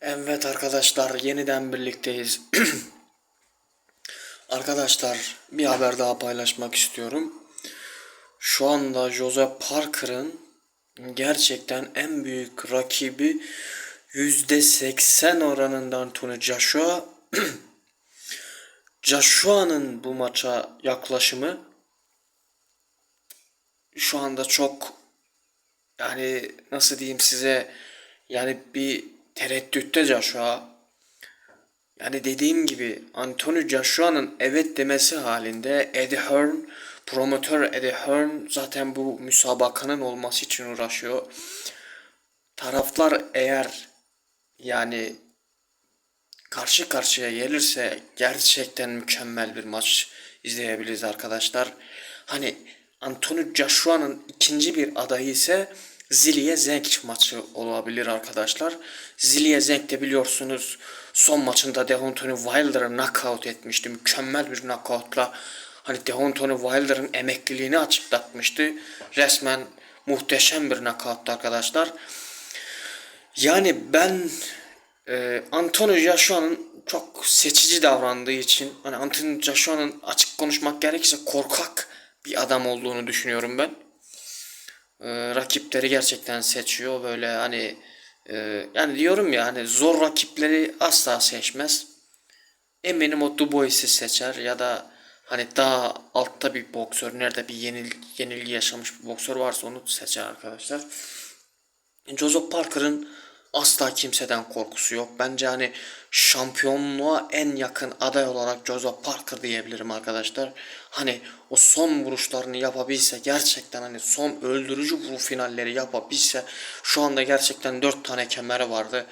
Evet arkadaşlar yeniden birlikteyiz. arkadaşlar bir haber daha paylaşmak istiyorum. Şu anda Jose Parker'ın gerçekten en büyük rakibi %80 oranında Anthony Joshua. Joshua'nın bu maça yaklaşımı şu anda çok yani nasıl diyeyim size yani bir tereddütte Joshua. Yani dediğim gibi Anthony Joshua'nın evet demesi halinde Eddie Hearn, promotör Eddie Hearn zaten bu müsabakanın olması için uğraşıyor. Taraflar eğer yani karşı karşıya gelirse gerçekten mükemmel bir maç izleyebiliriz arkadaşlar. Hani Anthony Joshua'nın ikinci bir adayı ise Zilye Zenk maçı olabilir arkadaşlar. Zilye Zenk de biliyorsunuz son maçında Deontay Wilder'ı knockout etmişti. Mükemmel bir knockoutla hani Deontay Wilder'ın emekliliğini açıklatmıştı. Resmen muhteşem bir knockouttu arkadaşlar. Yani ben e, Anthony Joshua'nın çok seçici davrandığı için hani Anthony Joshua'nın açık konuşmak gerekirse korkak bir adam olduğunu düşünüyorum ben. E, rakipleri gerçekten seçiyor böyle hani e, yani diyorum ya hani zor rakipleri asla seçmez. Eminim o Dubois'i seçer ya da hani daha altta bir boksör nerede bir yenil, yenilgi yaşamış bir boksör varsa onu seçer arkadaşlar. Joseph Parker'ın asla kimseden korkusu yok. Bence hani şampiyonluğa en yakın aday olarak Joseph Parker diyebilirim arkadaşlar. Hani o son vuruşlarını yapabilse gerçekten hani son öldürücü vuruş finalleri yapabilse şu anda gerçekten 4 tane kemeri vardı.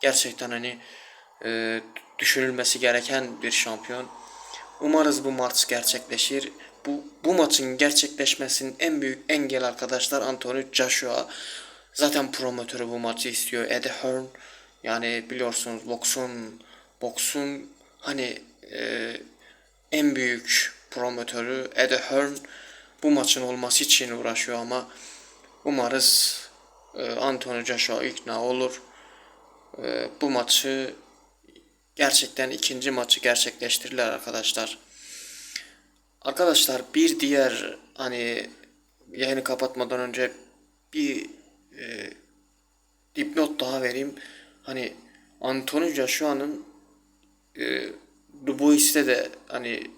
Gerçekten hani e, düşünülmesi gereken bir şampiyon. Umarız bu maç gerçekleşir. Bu, bu maçın gerçekleşmesinin en büyük engel arkadaşlar Anthony Joshua. Zaten promotörü bu maçı istiyor. Eddie Hearn. Yani biliyorsunuz boksun boksun hani e, en büyük promotörü Eddie Hearn bu maçın olması için uğraşıyor ama umarız e, Anthony Joshua ikna olur. E, bu maçı gerçekten ikinci maçı gerçekleştirirler arkadaşlar. Arkadaşlar bir diğer hani yayını kapatmadan önce bir e, dipnot daha vereyim. Hani Anthony Joshua'nın e, Dubois'te de hani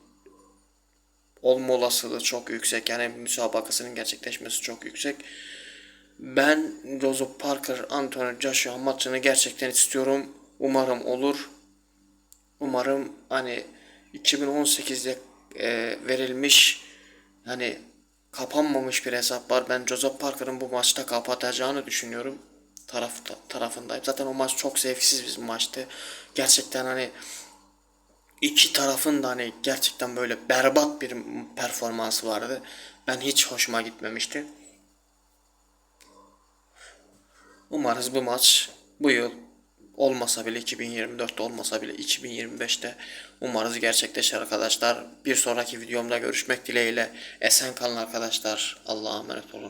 olma olasılığı çok yüksek. Yani müsabakasının gerçekleşmesi çok yüksek. Ben Joseph Parker Anthony Joshua maçını gerçekten istiyorum. Umarım olur. Umarım hani 2018'de e, verilmiş hani kapanmamış bir hesap var. Ben Joseph Parker'ın bu maçta kapatacağını düşünüyorum. Tarafta, tarafındayım. Zaten o maç çok zevksiz bir maçtı. Gerçekten hani iki tarafın da hani gerçekten böyle berbat bir performansı vardı. Ben hiç hoşuma gitmemişti. Umarız bu maç bu yıl olmasa bile 2024'te olmasa bile 2025'te umarız gerçekleşir arkadaşlar. Bir sonraki videomda görüşmek dileğiyle. Esen kalın arkadaşlar. Allah'a emanet olun.